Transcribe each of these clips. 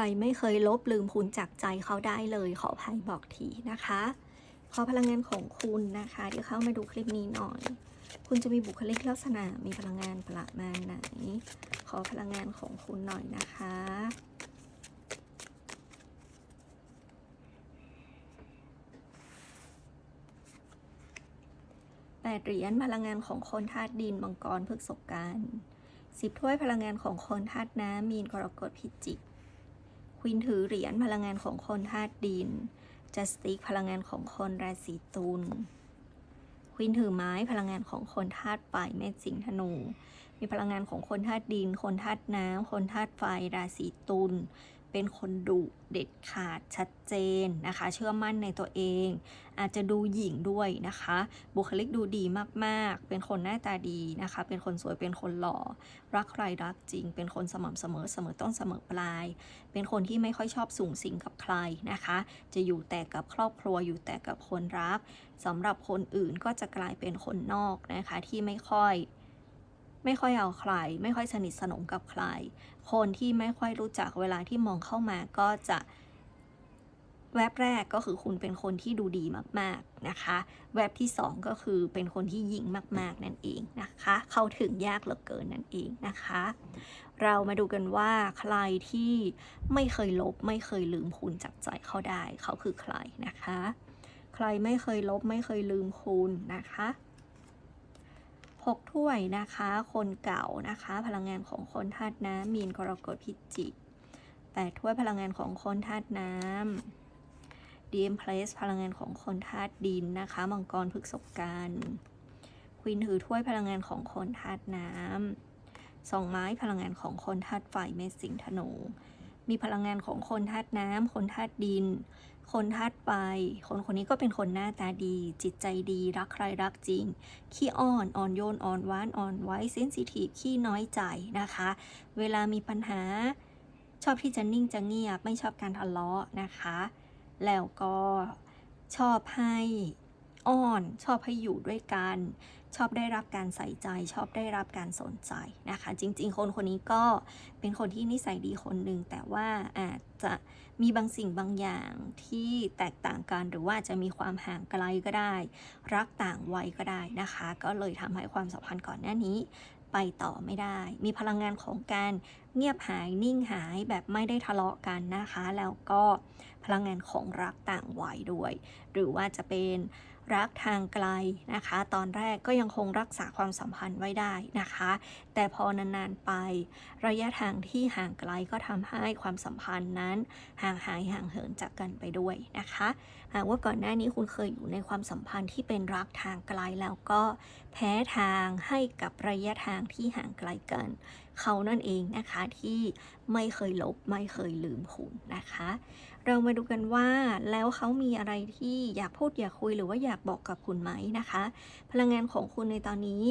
รไม่เคยลบลืมคุณจากใจเขาได้เลยขออภัยบอกทีนะคะ ขอพลังงานของคุณนะคะ เดี๋ยวเข้ามาดูคลิปนี้หน่อย คุณจะมีบุคลิกลักษณะมีพลังงานประมาณไหน ขอพลังงานของคุณหน่อยนะคะแปดเหรียญพลังงานของคนธาตุดินมังกรพฤกษกกันสิบถ้วยพลังงานของคนธาตุน้ำมีนกรกฎพิจิก วินถือเหรียญพลังงานของคนธาตุดินจัสติกพลังงานของคนราศีตุลควินถือไม้พลังงานของคนธาตุไฟเมษสิงธนู มีพลังงานของคนธาตุดิน คนธาตุน้ำคนธาตุไฟราศีตุล เป็นคนดุเด็ดขาดชัดเจนนะคะ เชื่อมั่นในตัวเอง อาจจะดูหยิ่งด้วยนะคะ บุคลิกดูดีมากๆ เป็นคนหน้าตาดีนะคะ เป็นคนสวยเป็นคนหล่อ รักใครรักจริง เป็นคนสม่ำเสมอเสมอต้นเสมอปลาย เป็นคนที่ไม่ค่อยชอบสูงสิงกับใครนะคะ จะอยู่แต่กับครอบครัวอยู่แต่กับคนรักสำหรับคนอื่นก็จะกลายเป็นคนนอกนะคะที่ไม่ค่อย ไม่ค่อยเอาใคร ไม่ค่อยสนิทสนมกับใคร คนที่ไม่ค่อยรู้จักเวลาที่มองเข้ามาก็จะแวบแรกก็คือคุณเป็นคนที่ดูดีมากๆนะคะ แวบที่สองก็คือเป็นคนที่ยิ่งมากๆนั่นเองนะคะ เข้าถึงยากเหลือเกินนั่นเองนะคะ เรามาดูกันว่าใครที่ไม่เคยลบไม่เคยลืมคุณจากใจเขาได้ เขาคือใครนะคะ ใครไม่เคยลบไม่เคยลืมคุณนะคะ หกถ้วยนะคะ คนเก่านะคะ พลังงานของคนธาตุน้ำมีนกรกฎพิจิกแปดถ้วยพลังงานของคนธาตุน้ำ DM Place พลังงานของคนธาตุดินนะคะ มังกรพฤกษกันควินถือถ้วยพลังงานของคนธาตุน้ำสองไม้พลังงานของคนธาตุไฟเมษสิงธนู มีพลังงานของคนธาตุน้ำ คนธาตุดิน คนธาตุไฟ คนคนนี้ก็เป็นคนหน้าตาดี จิตใจดี รักใครรักจริง ขี้อ้อน อ่อนโยน อ่อนหวาน อ่อนไหวเซนซิทีฟ ขี้น้อยใจนะคะ เวลามีปัญหา ชอบที่จะนิ่งจะเงียบ ไม่ชอบการทะเลาะนะคะ แล้วก็ชอบให้ อ้อน ชอบให้อยู่ด้วยกัน ชอบได้รับการใส่ใจ ชอบได้รับการสนใจนะคะ จริง ๆ คนคนนี้ก็เป็นคนที่นิสัยดีคนหนึ่งแต่ว่าอาจจะมีบางสิ่งบางอย่างที่แตกต่างกันหรือว่าจะมีความห่างไกลก็ได้ รักต่างวัยก็ได้นะคะ ก็เลยทำให้ความสัมพันธ์ก่อนหน้านี้ไปต่อไม่ได้ มีพลังงานของการ เงียบหายนิ่งหายแบบไม่ได้ทะเลาะกันนะคะ แล้วก็พลังงานของรักต่างวัยด้วย หรือว่าจะเป็นรักทางไกลนะคะ ตอนแรกก็ยังคงรักษาความสัมพันธ์ไว้ได้นะคะ แต่พอนานๆไประยะทางที่ห่างไกลก็ทำให้ความสัมพันธ์นั้น ห่างหายห่างเหินจากกันไปด้วยนะคะหากว่าก่อนหน้านี้คุณเคยอยู่ในความสัมพันธ์ที่เป็นรักทางไกลแล้วก็แพ้ทางให้กับระยะทางที่ห่างไกลกัน เขานั่นเองนะคะที่ไม่เคยลบไม่เคยลืมคุณนะคะ เรามาดูกันว่าแล้วเขามีอะไรที่อยากพูดอยากคุยหรือว่าอยากบอกกับคุณไหมนะคะ พลังงานของคุณในตอนนี้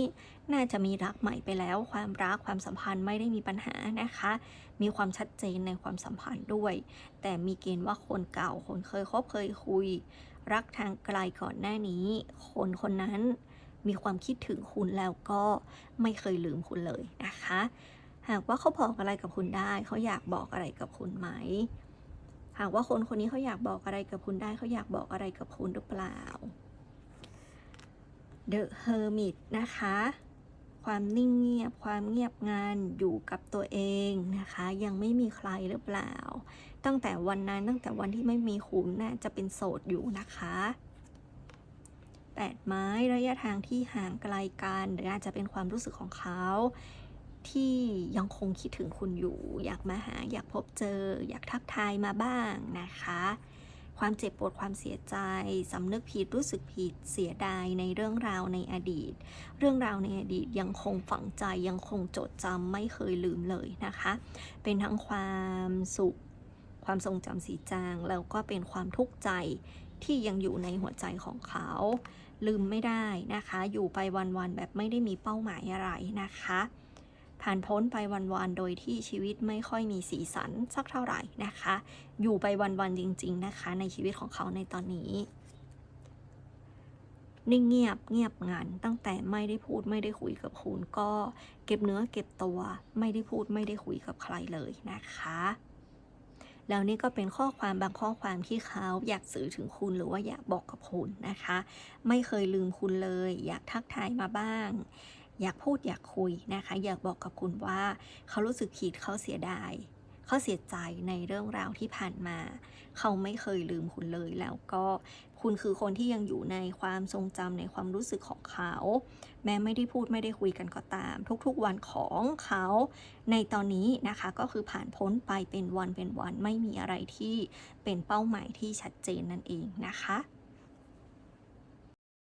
น่าจะมีรักใหม่ไปแล้ว ความรักความสัมพันธ์ไม่ได้มีปัญหานะคะ มีความชัดเจนในความสัมพันธ์ด้วย แต่มีเกณฑ์ว่าคนเก่าคนเคยคบเคยคุย รักทางไกลก่อนหน้านี้ คนคนนั้น มีความคิดถึงคุณแล้วก็ไม่เคยลืมคุณเลยนะคะ หากว่าเขาบอกอะไรกับคุณได้ เขาอยากบอกอะไรกับคุณไหม หากว่าคนคนนี้เขาอยากบอกอะไรกับคุณได้ เขาอยากบอกอะไรกับคุณหรือเปล่า The Hermit นะคะ ความนิ่งเงียบ ความเงียบงันอยู่กับตัวเองนะคะ ยังไม่มีใครหรือเปล่า ตั้งแต่วันนั้นตั้งแต่วันที่ไม่มีคุณน่าจะเป็นโสดอยู่นะคะ แปดไม้ระยะทางที่ห่างไกลกัน หรืออาจจะเป็นความรู้สึกของเขา ที่ยังคงคิดถึงคุณอยู่ อยากมาหาอยากพบเจอ อยากทักทายมาบ้างนะคะ ความเจ็บปวดความเสียใจสำนึกผิดรู้สึกผิดเสียดายในเรื่องราวในอดีต เรื่องราวในอดีตยังคงฝังใจยังคงจดจำไม่เคยลืมเลยนะคะ เป็นทั้งความสุขความทรงจำสีจางแล้วก็เป็นความทุกข์ใจ ที่ยังอยู่ในหัวใจของเขา ลืมไม่ได้นะคะ อยู่ไปวันๆแบบไม่ได้มีเป้าหมายอะไรนะคะ ผ่านพ้นไปวันๆโดยที่ชีวิตไม่ค่อยมีสีสันสักเท่าไหร่นะคะ อยู่ไปวันๆจริง ๆนะคะ ในชีวิตของเขาในตอนนี้นิ่งเงียบเงียบงันตั้งแต่ไม่ได้พูดไม่ได้คุยกับคุณก็เก็บเนื้อเก็บตัว ไม่ได้พูดไม่ได้คุยกับใครเลยนะคะ แล้วนี่ก็เป็นข้อความบางข้อความที่เขาอยากสื่อถึงคุณหรือว่าอยากบอกกับคุณนะคะ ไม่เคยลืมคุณเลย อยากทักทายมาบ้าง อยากพูดอยากคุยนะคะ อยากบอกกับคุณว่า เขารู้สึกผิดเขาเสียดาย เขาเสียใจในเรื่องราวที่ผ่านมา เขาไม่เคยลืมคุณเลยแล้วก็คุณคือคนที่ยังอยู่ในความทรงจำในความรู้สึกของเขา แม้ไม่ได้พูดไม่ได้คุยกันก็ตาม ทุกๆวันของเขาในตอนนี้นะคะก็คือผ่านพ้นไปเป็นวันเป็นวันไม่มีอะไรที่เป็นเป้าหมายที่ชัดเจนนั่นเองนะคะ